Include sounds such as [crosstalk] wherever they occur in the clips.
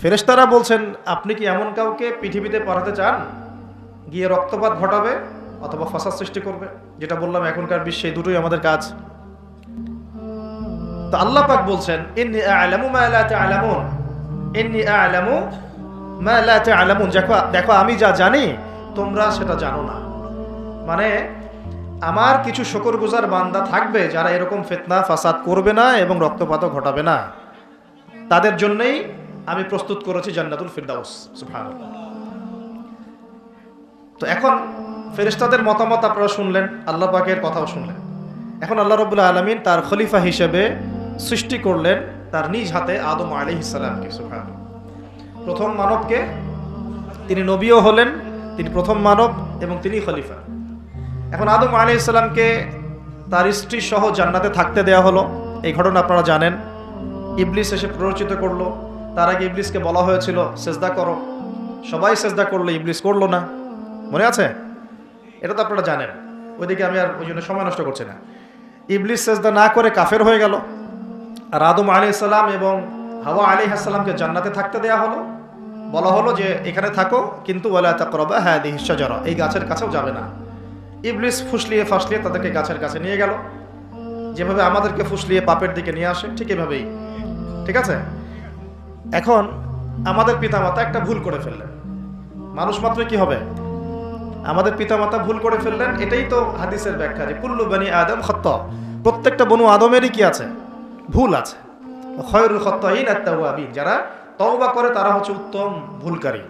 ফেরেশতারা বলছেন, আপনি কি এমন কাউকে পৃথিবীতে পাঠাতে চান? গিয়ে রক্তপাত ঘটাবে অথবা ফসাদ সৃষ্টি করবে? যেটা বললাম, এখনকার বিশ্বে দুটোই আমাদের কাজ। তো আল্লাহ পাক বলছেন দেখো, আমি যা জানি, তোমরা সেটা জানো না। মানে আমার কিছু শুকরগুজার বান্দা থাকবে যারা এরকম ফিতনা, ফাসাদ করবে না এবং রক্তপাতও ঘটাবে না। তাদের জন্যই আমি প্রস্তুত করেছি জান্নাতুল ফিরদাউস তো এখন ফেরেশতাদের মতামত আপনারা শুনলেন, আল্লাহ পাকের কথাও শুনলেন। এখন আল্লাহ রবুল্লা আলমিন তার খলিফা হিসেবে সৃষ্টি করলেন তার নিজ হাতে আদম আলী ইসালামকে সুবহানাল্লাহ। প্রথম মানবকে তিনি নবীও হলেন, তিনি প্রথম মানব এবং তিনি খলিফা। এখন আদম আলী ইসলামকে তার স্ত্রী সহ জান্নাতে থাকতে দেয়া হলো। এই ঘটনা আপনারা জানেন। ইবলিস এসে প্ররোচিত করল। তার আগে ইবলিসকে বলা হয়েছিল, সেজদা করো। সবাই সেজদা করল, ইবলিস করল না। মনে আছে? এটা তো আপনারা জানেন। ওইদিকে আমি আর ওই জন্য সময় নষ্ট করছি না। ইবলিস সেজদা না করে কাফের হয়ে গেল। আর আদম আলী এবং হাওয়া আলী আসসালামকে জান্নাতে থাকতে দেয়া হলো। বলা হলো যে, এখানে থাকো, কিন্তু ওয়ালা তাকরাবা হ্যাঁ দিহিসাজরা এই গাছের কাছেও যাবে না। ইবলিস ফুসলিয়ে ফাসলিয়ে তাদেরকে গাছের কাছে নিয়ে গেল। যেভাবে আমাদেরকে ফুসলিয়ে পাপের দিকে নিয়ে আসে, ঠিক এভাবেই। ঠিক আছে? এখন আমাদের পিতামাতা একটা ভুল করে ফেললেন। মানুষ মাত্র কি হবে? আমাদের পিতামাতা ভুল করে ফেললেন, এটাই তো হাদিসের ব্যাখ্যা যে কুল্লু বানি আদম খত্ত প্রত্যেকটা বনু আদমেরই কি আছে? ভুল আছে। খয়রুল খত্তাইন আত্মাউয়াবিন যারা তওবা করে তারা হচ্ছে উত্তম ভুলকারী।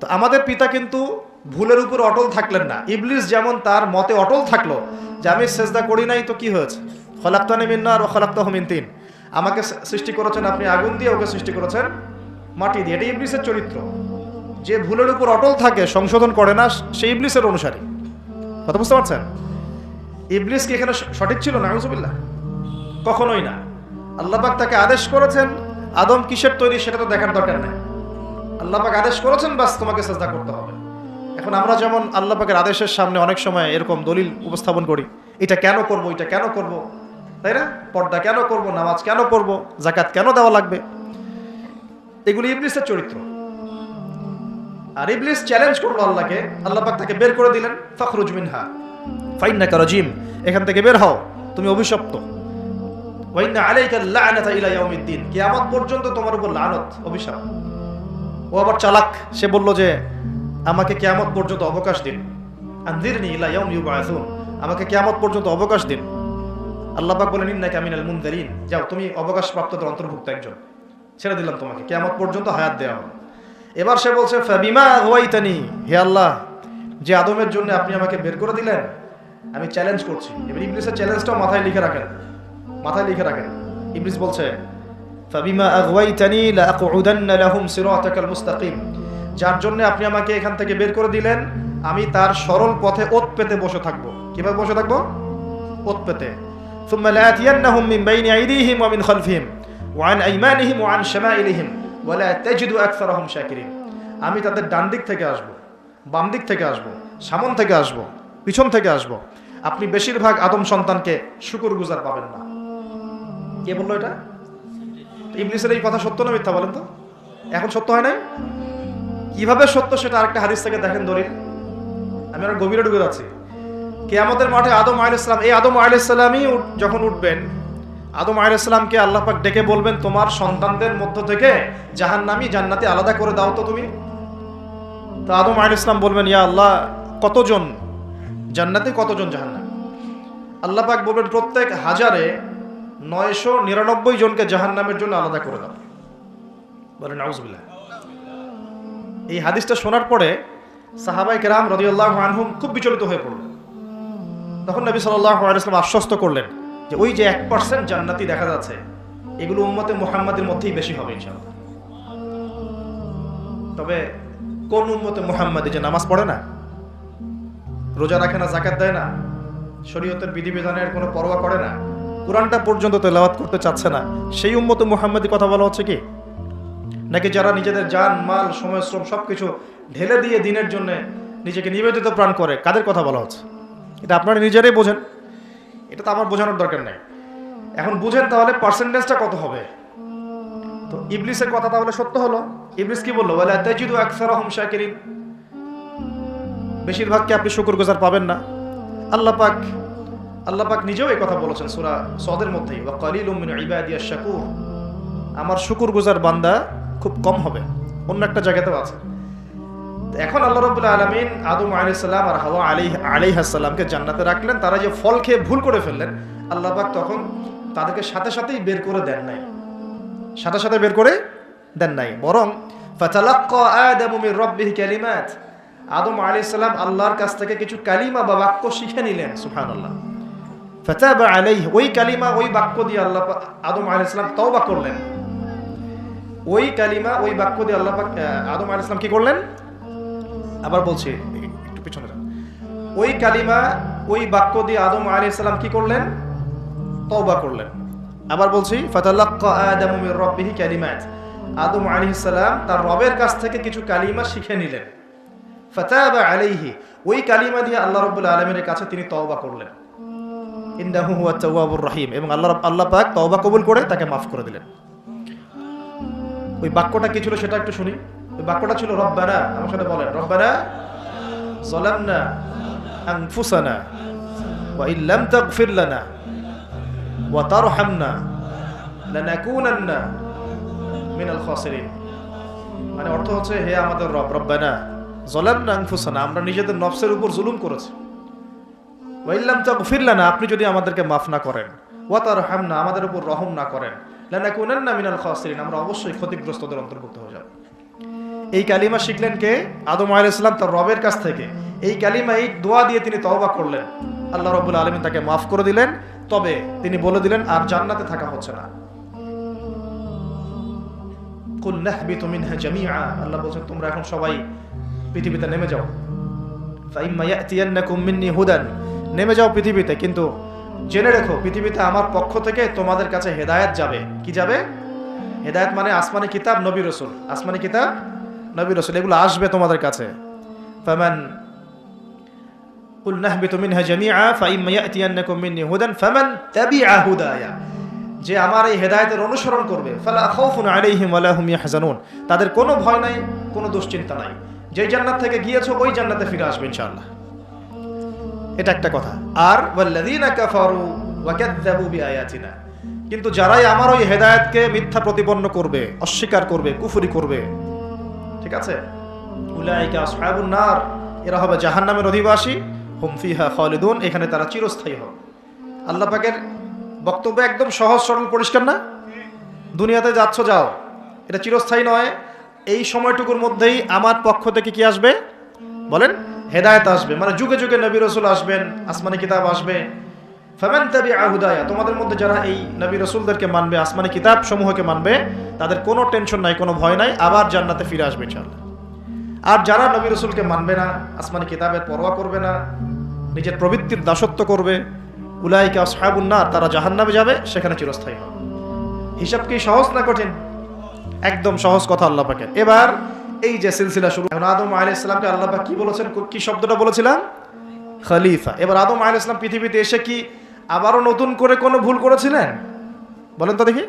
তো আমাদের পিতা কিন্তু ভুলের উপর অটল থাকলেন না। ইবলিস যেমন তার মতে অটল থাকল যে আমি সেজদা করি নাই তো কি হয়েছে? খলাক্তানি মিন্নার ও খলাক্তাহ মিন তিন। আমাকে সৃষ্টি করেছেন আপনি, আগুন দিয়ে ওকে সৃষ্টি করেছেন, মাটি দিয়ে। এটা ইবলিসের চরিত্র। যে ভুলের উপর অটল থাকে, সংশোধন করে না সেই ইবলিসের অনুসারী। কথা বুঝতে পারছেন? ইবলিস কি এখানে সঠিক ছিল না? আউজুবিল্লাহ কখনোই না। আল্লাহবাক তাকে আদেশ করেছেন, আদম কিসের তৈরি সেটা তো দেখার দরকার নেই। আল্লাহবাক আদেশ করেছেন, বাস তোমাকে চেষ্টা করতে হবে। এখন আমরা যেমন আল্লাহ পাকের আদেশের সামনে অনেক সময় এরকম দলিল উপস্থাপন করি, এটা কেন করব, এটা কেন করব তাই না? পর্দা কেন করব, নামাজ কেন করব জাকাত কেন দেওয়া লাগবে? এগুলি ইবলিসের চরিত্র। আর ইবলিস চ্যালেঞ্জ করল আল্লাহকে, আল্লাহ পাক তাকে বের করে দিলেন, ফখরুজ মিনহা, ফাইন্নাকা রাজিম, এখান থেকে বের হও, তুমি অভিশপ্ত। ওয়াইন্না আলাইকা লা'নাতা ইলা ইয়াউমিদ্দিন, কিয়ামত পর্যন্ত তোমার উপর লানত, অভিশাপ। ও আবার চালাক, সে বলল যে, আমাকে কিয়ামত পর্যন্ত অবকাশ দিন। আনদিরনি ইলা ইয়াউম ইউবাআসুন আমাকে কিয়ামত পর্যন্ত অবকাশ দিন। আল্লাহ পাক বলেন, ইন্নাকা মিনাল মুনদারিন যাও, তুমি অবকাশ প্রাপ্তদের অন্তর্ভুক্ত একজন। ছেড়ে দিলাম তোমাকে, কিয়ামত পর্যন্ত হায়াত দেওয়া হবে। এবার সে বলছে, ফাবিমা হুয়াইতানি হে আল্লাহ, যে আদমের জন্য আপনি আমাকে বের করে দিলেন, আমি চ্যালেঞ্জ করছি। এবার ইবলিসের চ্যালেঞ্জটাও মাথায় লিখে রাখেন, মাথায় লিখে রাখেন। ইবলিস বলছে, ফাবিমা আগওয়াইতানি লাআকউদান্না লাহুম সিরাতাকাল মুস্তাকিম। যার জন্য আপনি আমাকে এখান থেকে বের করে দিলেন, আমি তার সরল পথে ওত পেতে বসে থাকব। কীভাবে বসে থাকব? ওত পেতে। ثم لآتينهم من بين أيديهم ومن خلفهم وعن أيمانهم وعن شمائلهم ولا تجد أكثرهم شاكرين আমি তাদের ডান দিক থেকে আসব বাম দিক থেকে আসব সামন থেকে আসব পিছন থেকে আসব আপনি বেশিরভাগ আদম সন্তানকে শুকুর গুজার পাবেন না কে বললো এটা ইবলিসের এই কথা সত্য না মিথ্যা বলেন তো এখন সত্য হয় নাই কিভাবে সত্য সেটা আরেকটা হাদিস থেকে দেখেন দলিল আমি আর গভীরে ঢুকে যাচ্ছি কেয়ামতের মাঠে আদম আলাইসালাম এই আদম আলাইসালামই যখন উঠবেন, আদম আলাইসালামকে আল্লাহ পাক ডেকে বলবেন, তোমার সন্তানদের মধ্য থেকে জাহান্নামি জান্নাতে আলাদা করে দাও তো তুমি? তো আদম আলাইসালাম বলবেন, ইয়া আল্লাহ, কতজন জান্নাতে কতজন জাহান্নাম? আল্লাহ পাক বলবেন, প্রত্যেক হাজারে নয়শো নিরানব্বই জনকে জাহান্নামের জন্য আলাদা করে দাও। বলেন এই হাদিসটা শোনার পরে সাহাবাই কেরাম রদিউল্লাহ আনহুম খুব বিচলিত হয়ে পড়ল তখন নবী সাল্লাম আশ্বস্ত করলেন যে ওই যে এক পার্সেন্ট জান্নাতি দেখা যাচ্ছে, এগুলো উম্মতে মুহাম্মাদের মধ্যেই বেশি হবে ইনশাআল্লাহ। তবে কোন উম্মতে মুহাম্মাদি যে নামাজ পড়ে না, রোজা রাখে না জাকাত দেয় না, শরীয়তের বিধিবিধানের কোনো পরোয়া করে না, কোরআনটা পর্যন্ত তেলাওয়াত করতে চাচ্ছে না, সেই উম্মতে মুহাম্মাদি কথা বলা হচ্ছে কি? নাকি যারা নিজেদের যান মাল, সময়, শ্রম সব কিছু ঢেলে দিয়ে দিনের জন্য নিজেকে নিবেদিত প্রাণ করে, কাদের কথা বলা হচ্ছে? এটা আপনারা নিজেরাই বোঝেন। এটা তো আমার বোঝানোর দরকার নেই। এখন বুঝেন তাহলে পার্সেন্টেজটা কত হবে? তো ইবলিসের কথা তাহলে সত্য হলো। ইবলিস কি বলল? বলে তাজিদু আকসারহুম শাকিরিন। বেশিরভাগকে আপনি শুকরগুজার পাবেন না? আল্লাহ পাক আল্লাহ পাক নিজেও এই কথা বলেছেন সূরা সদের মধ্যেই। ওয়া কালিলুম মিন ইবাদিয়াশ শাকুর। আমার শুকরগুজার বান্দা খুব কম হবে। অন্য একটা জায়গাতেও আছে। এখন আল্লাহ রাব্বুল আলামিন আদম আলাইহিস সালাম আর হাওয়া আলাইহি, আলাইহিস সালামকে জান্নাতে রাখলেন। তারা যে ফল খেয়ে ভুল করে ফেললেন, আল্লাহ পাক তখন তাদেরকে সাথে সাথেই বের করে দেন নাই। সাথে সাথে বের করে দেন নাই। বরং ফাতালাক্কা আদামু আলাইহিস সালাম আল্লাহর কাছ থেকে কিছু কালিমা বা বাক্য শিখে নিলেন, সুবহানাল্লাহ। ফাতাবা আলাইহি, ওই কালিমা, ওই বাক্য দিয়ে আল্লাহ আদম সালাম তওবা করলেন। ওই কালিমা, ওই বাক্য দিয়ে আল্লাহ আদম আলাইহিস সালাম কি করলেন? আবার বলছি, একটু পিছনে যান। ওই কালিমা, ওই বাক্য দিয়ে আদম আলাইহিস সালাম কি করলেন? তওবা করলেন। আবার বলছি কালিমাত। আদম আলাইহিস সালাম তার রবের কাছ থেকে কিছু কালিমা শিখে নিলেন। ফাতাবা আলাইহি, ওই কালিমা দিয়ে আল্লাহ রাব্বুল আলামিনের কাছে তিনি তওবা করলেন। ইন্নাহু হুয়া তাওয়াবুর রহিম এবং আল্লাহ আল্লাহ পাক তওবা কবুল করে তাকে মাফ করে দিলেন। ওই বাক্যটা কি ছিল সেটা একটু শুনি। বাক্যটা ছিল, রব্বানা আমার সাথে বলেন, রব্বানা যালামনা আনফুসানা ওয়া ইল্লাম তাগফির লানা ওয়া তারহামনা লানাকুনান্না মিনাল খাসিরিন মানে অর্থ হচ্ছে, হে আমাদের রব, রব্বানা যালামনা আনফুসানা আমরা নিজেদের নফসের উপর জুলুম করেছি। ওয়া ইল্লাম তাগফির লানা আপনি যদি আমাদেরকে মাফ না করেন। ওয়া তারহামনা আমাদের উপর রহম না করেন। লানাকুনান্না মিনাল খাসিরিন আমরা অবশ্যই ক্ষতিগ্রস্তদের অন্তর্ভুক্ত হয়ে যাব। এই কালিমা শিখলেন কে? আদম সালাম তার রবের কাছ থেকে। এই কালিমা এই দোয়া দিয়ে তিনি তওবা করলেন। আল্লাহ রবুল আলামিন তাকে মাফ করে দিলেন। তবে তিনি বলে দিলেন, আর জান্নাতে থাকা হচ্ছে না। আল্লাহ তোমরা এখন সবাই পৃথিবীতে নেমে যাও। নেমে যাও পৃথিবীতে, কিন্তু জেনে রেখো, পৃথিবীতে আমার পক্ষ থেকে তোমাদের কাছে হেদায়েত যাবে। কি যাবে? হেদায়েত মানে আসমানি কিতাব, নবী রসুল। আসমানি কিতাব নবী রসুল এগুলো আসবে তোমাদের কাছে ফামান قل نهبط منها جميعا فإما يأتينكم مني هدى فمن تبع هدايا যে আমার এই হেদায়েতের অনুসরণ করবে ফালা খাউফুন আলাইহিম ওয়ালা হুম ইয়াহজানুন তাদের কোনো ভয় নাই কোনো দুশ্চিন্তা নাই যেই জান্নাত থেকে গিয়েছো ওই জান্নাতে ফিরে আসবে ইনশাআল্লাহ এটা একটা কথা আর ওয়াল্লাযীনা কাফারু ওয়া কাযযাবু বিআয়াতিনা কিন্তু যারাই আমার ওই হেদায়েতকে মিথ্যা প্রতিপন্ন করবে অস্বীকার করবে কুফরি করবে ঠিক আছে? নার। এরা হবে জাহান্নামের অধিবাসী, হুম ফিহা খালিদুন, এখানে তারা চিরস্থায়ী হবে। আল্লাহ পাকের বক্তব্য একদম সহজ, সরল, পরিষ্কার না? দুনিয়াতে যাচ্ছ, যাও। এটা চিরস্থায়ী নয়। এই সময়টুকুর মধ্যেই আমার পক্ষ থেকে কি আসবে? বলেন, হেদায়েত আসবে। মানে যুগে যুগে নবী রসুল আসবেন, আসমানি কিতাব আসবে। তোমাদের মধ্যে যারা এই নবী রসুলদেরকে মানবে, আসমানি কিতাব সমূহকে মানবে, তাদের কোনো টেনশন নাই, কোনো ভয় নাই, আবার জান্নাতে ফিরে আসবে ইনশাআল্লাহ। আর যারা নবী রসুলকে মানবে না, আসমানি কিতাবের পরোয়া করবে না, নিজের প্রবৃত্তির দাসত্ব করবে, উলাইকে আসহাবুন্নার তারা জাহান্নামে যাবে, সেখানে চিরস্থায়ী হবে। হিসাব কি সহজ না কঠিন? একদম সহজ কথা আল্লাহ পাকের। এবার এই যে সিলসিলা শুরু, এখন আদম আলাইহিস সালামকে আল্লাহ কি বলেছেন কি শব্দটা বলেছিলাম? খলিফা। এবার আদম আলাইহিস সালাম পৃথিবীতে এসে কি আবারও নতুন করে কোনো ভুল করেছিলেন? বলেন তো দেখি।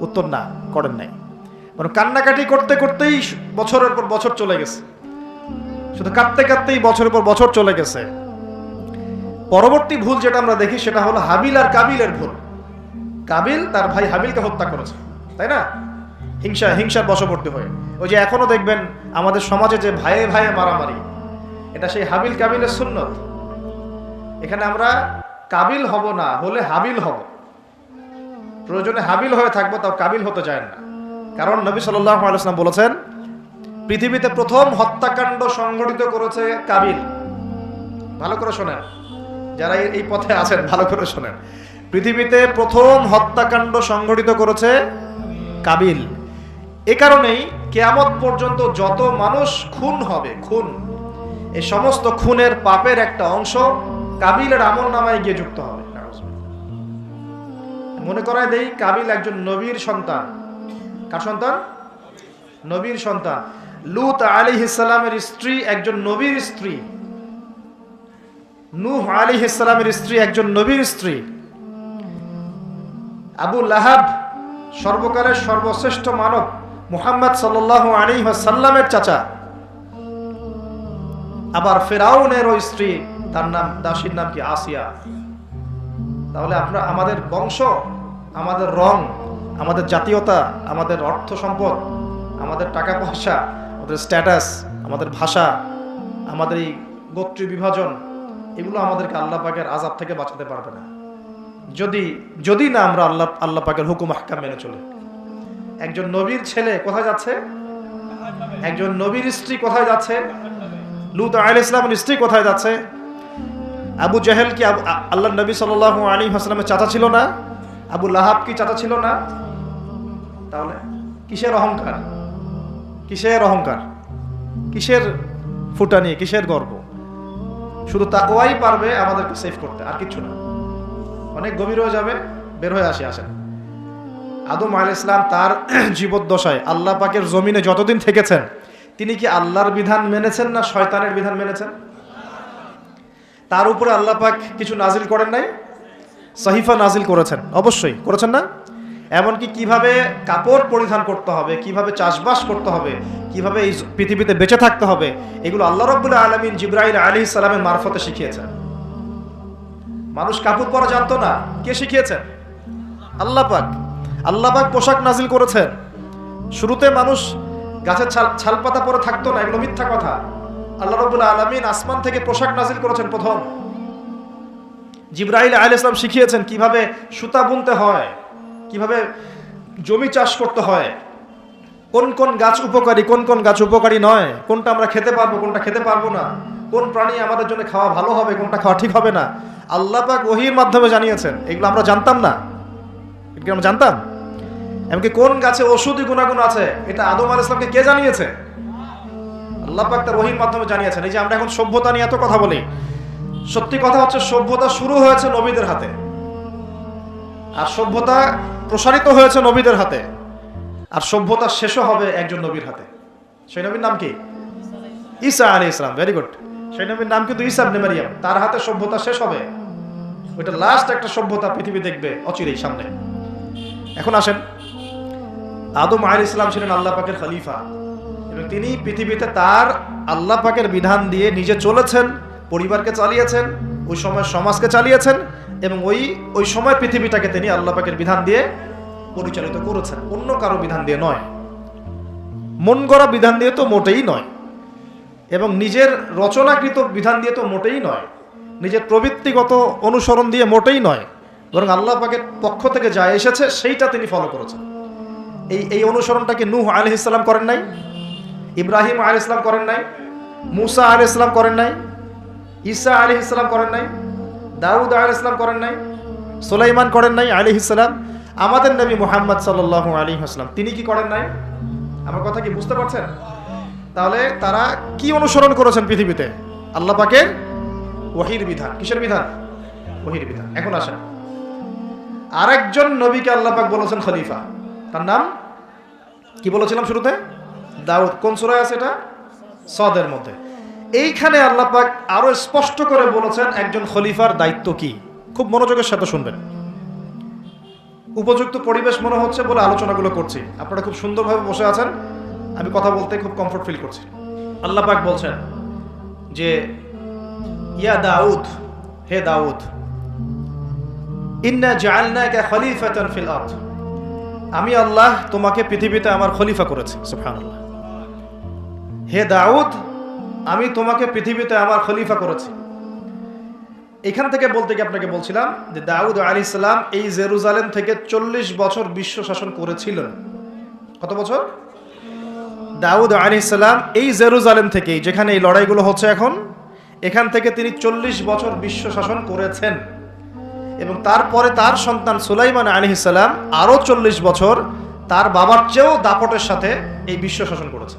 উত্তর না, করেন নাই। মানে কান্নাকাটি করতে করতেই বছরের পর বছর চলে গেছে। শুধু কাঁদতে কাঁদতেই বছরের পর বছর চলে গেছে। পরবর্তী ভুল যেটা আমরা দেখি, সেটা হলো হাবিল আর কাবিলের ভুল। কাবিল তার ভাই হাবিলকে হত্যা করেছে, তাই না? হিংসা, হিংসার বশবর্তী হয়ে। ওই যে এখনও দেখবেন আমাদের সমাজে যে ভাইয়ে ভাইয়ে মারামারি, এটা সেই হাবিল কাবিলের সুন্নত। এখানে আমরা কাবিল হব না, হলে হাবিল হব। প্রয়োজনে হাবিল হয়ে থাকব, তাও কাবিল হতে চায় না। কারণ নবী সাল্লাহ বলেছেন, পৃথিবীতে প্রথম হত্যাকাণ্ড সংগঠিত করেছে কাবিল। ভালো করে শোনেন। যারা এই- এই পথে আছেন, ভালো করে শোনেন। পৃথিবীতে প্রথম হত্যাকাণ্ড সংগঠিত করেছে কাবিল। এ কারণেই কেয়ামত পর্যন্ত যত মানুষ খুন হবে, খুন এই সমস্ত খুনের পাপের একটা অংশ কাবিলের আমল নামায় গিয়ে যুক্ত হবে। মনে করায় দেই, কাবিল একজন নবীর সন্তান। কার সন্তান? নবীর সন্তান। লুত আলী ইসলামের স্ত্রী একজন নবীর স্ত্রী। নূহ আলী ইসলামের স্ত্রী একজন নবীর স্ত্রী। আবু লাহাব সর্বকালের সর্বশ্রেষ্ঠ মানব, মুহাম্মদ সাল্লাহ আলী সাল্লামের চাচা। আবার ফেরাউনেরও স্ত্রী তার নাম, দাসীর নাম কি? আসিয়া। তাহলে আমরা আমাদের বংশ, আমাদের রং, আমাদের জাতীয়তা, আমাদের অর্থ সম্পদ, আমাদের টাকা পয়সা, আমাদের স্ট্যাটাস আমাদের ভাষা, আমাদের এই গোত্রী বিভাজন, এগুলো আমাদেরকে আল্লাহ পাকের আজাব থেকে বাঁচাতে পারবে না। যদি যদি না আমরা আল্লাহ আল্লাহ পাকের হুকুম হাক্কাম মেনে চলে। একজন নবীর ছেলে কোথায় যাচ্ছে? একজন নবীর স্ত্রী কোথায় যাচ্ছে? লুত আল ইসলামের স্ত্রী কোথায় যাচ্ছে? আবু জাহেল কি আল্লাহ নবী সাল আলী হাসলামের চাচা ছিল না? আবু লাহাব কি চাচা ছিল না? তাহলে কিসের অহংকার? কিসের অহংকার? কিসের ফুটানি? কিসের গর্ব? শুধু তাকওয়াই পারবে আমাদেরকে সেভ করতে, আর কিছু না। অনেক গভীর হয়ে যাবে, বের হয়ে আসি, আসেন। আদম আল ইসলাম তার [clears throat] জীবদ্দশায় আল্লাহ পাকের জমিনে যতদিন থেকেছেন, তিনি কি আল্লাহর বিধান মেনেছেন না শয়তানের বিধান মেনেছেন? তার উপরে আল্লাহ পাক কিছু নাজিল করেন নাই? সহিফা নাজিল করেছেন। অবশ্যই, করেছেন না? এমনকি কীভাবে কাপড় পরিধান করতে হবে, কীভাবে চাষবাস করতে হবে, কীভাবে এই পৃথিবীতে বেঁচে থাকতে হবে, এগুলো আল্লাহ রব্বুল্লাহ আলমিন জিব্রাহিল আলী সালামের মারফতে শিখিয়েছেন। মানুষ কাপড় পরা জানতো না, কে শিখিয়েছেন? আল্লাহ পাক। আল্লাহ পাক পোশাক নাজিল করেছেন। শুরুতে মানুষ গাছের ছাল ছালপাতা পরে থাকতো না, এগুলো মিথ্যা কথা। আল্লাহ রবুল্লাহ আলমিন আসমান থেকে পোশাক নাজিল করেছেন প্রথম। জিব্রাহিল আল ইসলাম শিখিয়েছেন কীভাবে সুতা বুনতে হয়, কীভাবে জমি চাষ করতে হয়, কোন কোন গাছ উপকারী, কোন কোন গাছ উপকারী নয়, কোনটা আমরা খেতে পারব, কোনটা খেতে পারব না, কোন প্রাণী আমাদের জন্য খাওয়া ভালো হবে, কোনটা খাওয়া ঠিক হবে না, আল্লাহ পাক ওহির মাধ্যমে জানিয়েছেন। এগুলো আমরা জানতাম না। এগুলো আমরা জানতাম? এমনকি কোন গাছে ওষুধি গুণাগুণ আছে, এটা আদম আল ইসলামকে কে জানিয়েছে? আল্লাহ মাধ্যমে জানিয়েছেন, এই যে আমরা এখন সভ্যতা নিয়ে এত কথা বলি, সত্যি কথা হচ্ছে সভ্যতা শুরু হয়েছে নবীদের হাতে। আর সভ্যতা প্রসারিত হয়েছে নবীদের হাতে, আর সভ্যতা শেষও হবে একজন নবীর হাতে। সেই নবীর নাম কি? ঈসা আলী ইসলাম ভেরি গুড সেই নবীর নাম কিন্তু ঈসা আবনে মারিয়াম, তার হাতে সভ্যতা শেষ হবে। ওইটা লাস্ট একটা সভ্যতা পৃথিবী দেখবে অচিরেই সামনে। এখন আসেন, আদম আলী ইসলাম ছিলেন আল্লাহ পাকের খলিফা। তিনি পৃথিবীতে তার আল্লাহ পাকের বিধান দিয়ে নিজে চলেছেন, পরিবারকে চালিয়েছেন, ওই সময় সমাজকে চালিয়েছেন এবং ওই ওই সময় পৃথিবীটাকে তিনি আল্লাহ পাকের বিধান দিয়ে পরিচালিত করেছেন। অন্য কারও বিধান দিয়ে নয়। মন গড়া বিধান দিয়ে তো মোটেই নয়। এবং নিজের রচনাকৃত বিধান দিয়ে তো মোটেই নয়। নিজের প্রবৃত্তিগত অনুসরণ দিয়ে মোটেই নয়। বরং আল্লাহ পাকের পক্ষ থেকে যা এসেছে, সেইটা তিনি ফলো করেছেন। এই এই অনুসরণটাকে নূহ আলহ ইসলাম করেন নাই? ইব্রাহিম আল ইসলাম করেন নাই, মুসা আল ইসলাম করেন নাই, ঈসা আলী ইসলাম করেন নাই, দাউদ আল ইসলাম করেন নাই, সুলাইমান করেন নাই আলী ইসলাম আমাদের নবী মোহাম্মদ সাল্লাহ আলী আসলাম তিনি কি করেন নাই? আমার কথা কি বুঝতে পারছেন? তাহলে তারা কি অনুসরণ করেছেন পৃথিবীতে? আল্লাহ পাকের ওহির বিধান। কিসের বিধান? ওহির বিধান। এখন আসেন। আরেকজন নবীকে আল্লাহ পাক বলেছেন খলিফা। তার নাম? কি বলেছিলাম শুরুতে? দাউদ কোন সুরায় আছে এটা? সদের মধ্যে। এইখানে আল্লাহ পাক আরও স্পষ্ট করে বলেছেন একজন খলিফার দায়িত্ব কি। খুব মনোযোগের সাথে শুনবেন। উপযুক্ত পরিবেশ মনে হচ্ছে বলে আলোচনাগুলো করছি। আপনারা খুব সুন্দরভাবে বসে আছেন। আমি কথা বলতে খুব কমফোর্ট ফিল করছি। আল্লাহ পাক বলছেন যে, ইয়া দাউদ, হে দাউদ, ইন্না জাআলনাকা খলিফাতান ফিল আরদ। আমি আল্লাহ তোমাকে পৃথিবীতে আমার খলিফা করেছি, সুবহানাল্লাহ। হে দাউদ, আমি তোমাকে পৃথিবীতে আমার খলিফা করেছি। এখান থেকে বলতে গিয়ে আপনাকে বলছিলাম যে দাউদ আলী ইসলাম এই জেরুজালেম থেকে চল্লিশ বছর বিশ্ব শাসন করেছিলেন। কত বছর? দাউদ আলী ইসলাম এই জেরুজালেম থেকেই, যেখানে এই লড়াইগুলো হচ্ছে এখন, এখান থেকে তিনি চল্লিশ বছর বিশ্ব শাসন করেছেন। এবং তারপরে তার সন্তান সুলাইমান আলী ইসলাম আরও চল্লিশ বছর তার বাবার চেয়েও দাপটের সাথে এই বিশ্ব শাসন করেছে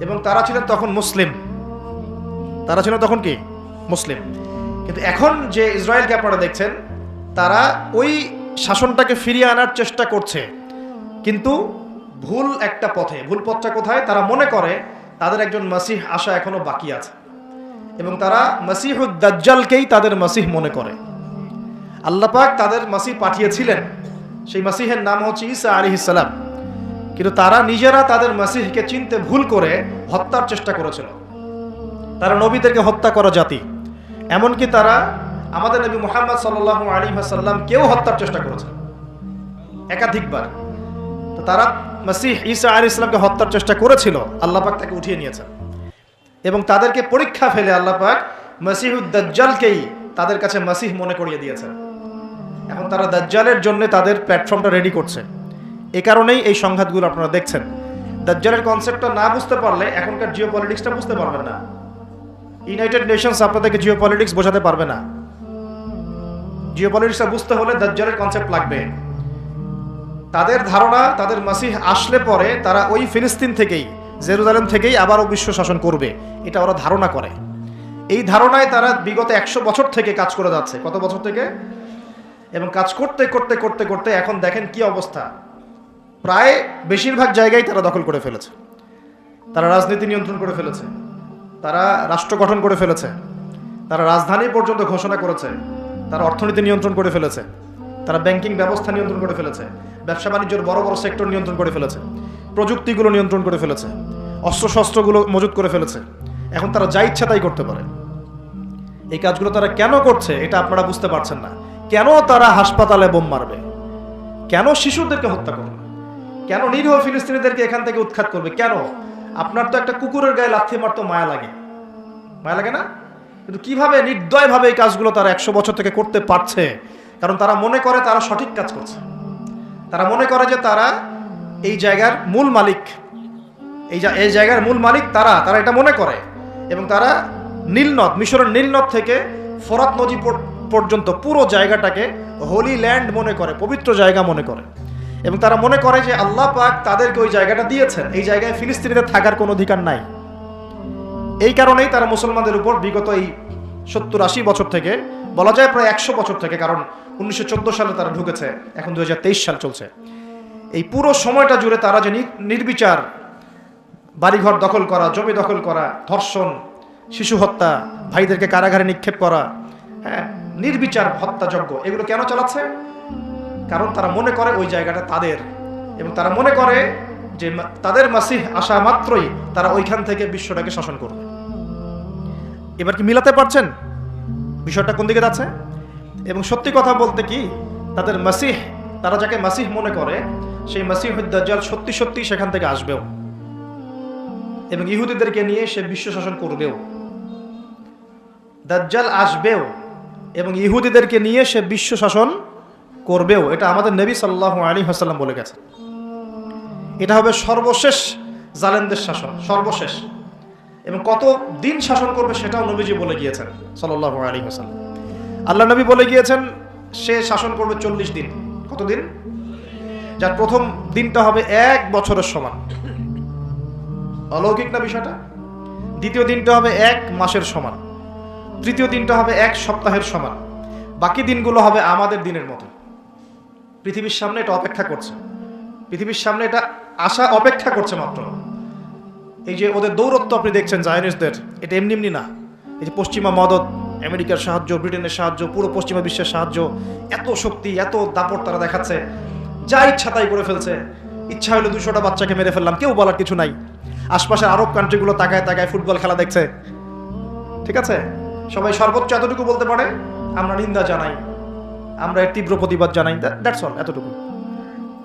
এবং তারা ছিলেন তখন মুসলিম। তারা ছিল তখন কি? মুসলিম। কিন্তু এখন যে ইসরায়েলকে আপনারা দেখছেন, তারা ওই শাসনটাকে ফিরিয়ে আনার চেষ্টা করছে। কিন্তু ভুল একটা পথে, ভুল পথটা কোথায়? তারা মনে করে তাদের একজন মাসিহ আসা এখনও বাকি আছে। এবং তারা দাজ্জালকেই তাদের মাসিহ মনে করে। আল্লাহ পাক তাদের মাসিহ পাঠিয়েছিলেন। সেই মাসিহের নাম হচ্ছে ঈসা আলী ইসালাম কিন্তু তারা নিজেরা তাদের মাসিহকে চিনতে ভুল করে হত্যার চেষ্টা করেছিল। তারা নবীদেরকে হত্যা করা জাতি। এমনকি তারা আমাদের নবী মোহাম্মদ সাল্লাহ আলী সাল্লাম কেউ হত্যার চেষ্টা করেছে একাধিকবার। তারা মাসিহ ঈসা আলী ইসলামকে হত্যার চেষ্টা করেছিল, আল্লাহ পাক তাকে উঠিয়ে নিয়েছেন। এবং তাদেরকে পরীক্ষা ফেলে আল্লাহ পাক মাসিহুদ্দাজ্জালকেই তাদের কাছে মাসিহ মনে করিয়ে দিয়েছেন। এখন তারা দাজ্জালের জন্য তাদের প্ল্যাটফর্মটা রেডি করছে। এ কারণেই এই সংঘাতগুলো আপনারা দেখছেন। দাজ্জালের কনসেপ্টটা না বুঝতে পারলে এখনকার জিও পলিটিক্সটা বুঝতে পারবেন না। ইউনাইটেড নেশনস আপনাদেরকে জিও পলিটিক্স বোঝাতে পারবে না। জিও পলিটিক্সটা বুঝতে হলে দাজ্জালের কনসেপ্ট লাগবে। তাদের ধারণা, তাদের মাসিহ আসলে পরে তারা ওই ফিলিস্তিন থেকেই, জেরুজালেম থেকেই আবারও বিশ্ব শাসন করবে। এটা ওরা ধারণা করে। এই ধারণায় তারা বিগত একশো বছর থেকে কাজ করে যাচ্ছে। কত বছর থেকে? এবং কাজ করতে করতে করতে করতে এখন দেখেন কি অবস্থা। প্রায় বেশিরভাগ জায়গায় তারা দখল করে ফেলেছে। তারা রাজনীতি নিয়ন্ত্রণ করে ফেলেছে। তারা রাষ্ট্র গঠন করে ফেলেছে। তারা রাজধানী পর্যন্ত ঘোষণা করেছে। তারা অর্থনীতি নিয়ন্ত্রণ করে ফেলেছে। তারা ব্যাংকিং ব্যবস্থা নিয়ন্ত্রণ করে ফেলেছে। ব্যবসা বাণিজ্যের বড় বড় সেক্টর নিয়ন্ত্রণ করে ফেলেছে। প্রযুক্তিগুলো নিয়ন্ত্রণ করে ফেলেছে। অস্ত্রশস্ত্রগুলো মজুত করে ফেলেছে। এখন তারা যা ইচ্ছা তাই করতে পারে। এই কাজগুলো তারা কেন করছে এটা আপনারা বুঝতে পারছেন না। কেন তারা হাসপাতালে বোম মারবে? কেন শিশুদেরকে হত্যা করবে? কেন নিরীহ ফিলিস্তিনিদেরকে এখান থেকে উৎখাত করবে? কেন? আপনার তো একটা কুকুরের গায়ে লাথি মারতো মায়া লাগে। মায়া লাগে না? কিন্তু কীভাবে নির্দয়ভাবে এই কাজগুলো তারা একশো বছর থেকে করতে পারছে? কারণ তারা মনে করে তারা সঠিক কাজ করছে। তারা মনে করে যে তারা এই জায়গার মূল মালিক। এই এই জায়গার মূল মালিক তারা। তারা এটা মনে করে। এবং তারা নীলনদ, মিশরের নীলনদ থেকে ফরাত নদী পর- পর্যন্ত পুরো জায়গাটাকে হোলি ল্যান্ড মনে করে, পবিত্র জায়গা মনে করে। এবং তারা মনে করে যে আল্লাহ পাক তাদেরকে ওই জায়গাটা দিয়েছেন। এই জায়গায় ফিলিস্তিনিদের থাকার কোনো অধিকার নাই। এই কারণেই তারা মুসলমানদের উপর বিগত এই সত্তর আশি বছর থেকে, বলা যায় প্রায় একশো বছর থেকে, কারণ উনিশশো চোদ্দ সালে তারা ঢুকেছে, এখন দুই হাজার তেইশ সাল চলছে। এই পুরো সময়টা জুড়ে তারা যে নির্বিচার, বাড়িঘর দখল করা, জমি দখল করা, ধর্ষণ, শিশু হত্যা, ভাইদেরকে কারাগারে নিক্ষেপ করা হ্যাঁ নির্বিচার হত্যাযজ্ঞ, এগুলো কেন চালাচ্ছে? কারণ তারা মনে করে ওই জায়গাটা তাদের। এবং তারা মনে করে যে তাদের মাসিহ আসা মাত্রই তারা ওইখান থেকে বিশ্বটাকে শাসন করবে। এবার কি মিলাতে পারছেন? বিষয়টা কোন দিকে যাচ্ছে? এবং সত্যি কথা বলতে কি, তাদের মাসিহ, তারা যাকে মাসিহ মনে করে, সেই মাসিহ দাজ্জাল সত্যি সত্যি সেখান থেকে আসবেও। এবং ইহুদিদেরকে নিয়ে সে বিশ্ব শাসন করবেও। দাজ্জাল আসবেও এবং ইহুদিদেরকে নিয়ে সে বিশ্ব শাসন করবেও, এটা আমাদের নবী সাল্লাহ আলী হাসাল্লাম বলে গেছে এটা হবে সর্বশেষ জালেনদের শাসন, সর্বশেষ। এবং কত দিন শাসন করবে সেটাও নবীজি বলে গিয়েছেন সাল্লাহ আলী হাসাল্লাম আল্লাহ নবী বলে গিয়েছেন, সে শাসন করবে চল্লিশ দিন। কতদিন যার প্রথম দিনটা হবে এক বছরের সমান। অলৌকিক না বিষয়টা? দ্বিতীয় দিনটা হবে এক মাসের সমান। তৃতীয় দিনটা হবে এক সপ্তাহের সমান। বাকি দিনগুলো হবে আমাদের দিনের মতো। পৃথিবীর সামনে এটা অপেক্ষা করছে। পৃথিবীর সামনে এটা আশা অপেক্ষা করছে মাত্র। এই যে ওদের দৌরত্ব আপনি দেখছেন জায়নিসদের এটা এমনি এমনি না। এই যে পশ্চিমা মদত, আমেরিকার সাহায্য, ব্রিটেনের সাহায্য, পুরো পশ্চিমা বিশ্বের সাহায্য, এত শক্তি, এত দাপট তারা দেখাচ্ছে। যা ইচ্ছা তাই করে ফেলছে। ইচ্ছা হলো দুশোটা বাচ্চাকে মেরে ফেললাম, কেউ বলার কিছু নাই। আশপাশের আরব কান্ট্রিগুলো তাকায় তাকায় ফুটবল খেলা দেখছে। ঠিক আছে? সবাই সর্বোচ্চ এতটুকু বলতে পারে, আমরা নিন্দা জানাই। আমরা এর তীব্র প্রতিবাদ জানাই। দ্যাটস অল এতটুকু।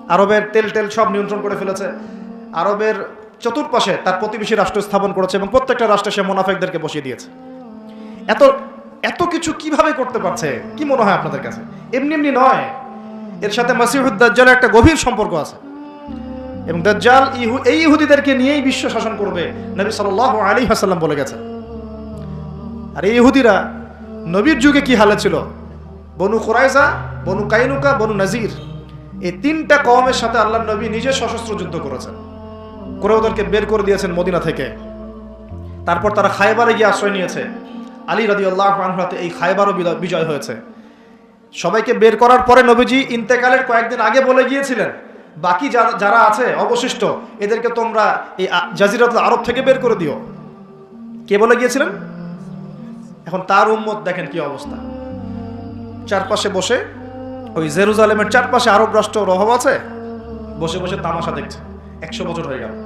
আরবের তেল টেল সব নিয়ন্ত্রণ করে ফেলেছে। আরবের চতুর্পাশে তার প্রতিবেশী রাষ্ট্র স্থাপন করেছে এবং প্রত্যেকটা রাষ্ট্রে সে মোনাফেকদেরকে বসিয়ে দিয়েছে। এত এত কিছু কীভাবে করতে পারছে? কি মনে হয় আপনাদের কাছে? এমনি এমনি নয়। এর সাথে মাসিহুদ্দাজ্জালের একটা গভীর সম্পর্ক আছে। এবং দাজ্জাল ইহু, এই ইহুদিদেরকে নিয়েই বিশ্ব শাসন করবে, নবী সাল্লাহ আলী হাসাল্লাম বলে গেছে আর এই ইহুদিরা নবীর যুগে কি হালে ছিল? বনু খোরাইজা বনু কাইনুকা, বনু নাজির। এই তিনটা কওমের সাথে আল্লাহ নবী নিজে সশস্ত্র যুদ্ধ করেছেন। করে ওদেরকে বের করে দিয়েছেন মদিনা থেকে। তারপর তারা খায়বারে গিয়ে আশ্রয় নিয়েছে। আলী রাদি আল্লাহ হাতে এই খায়বারও বিজয়- হয়েছে। সবাইকে বের করার পরে নবীজি ইন্তেকালের কয়েকদিন আগে বলে গিয়েছিলেন, বাকি যারা যারা আছে, অবশিষ্ট, এদেরকে তোমরা এই জাজিরাতুল আরব থেকে বের করে দিও। কে বলে গিয়েছিলেন? এখন তার উম্মত দেখেন কি অবস্থা। চারপাশে বসে, ওই জেরুজালেমের চারপাশে আরব রাষ্ট্র রহব আছে, বসে বসে তামাশা দেখছে। একশো বছর হয়ে গেল।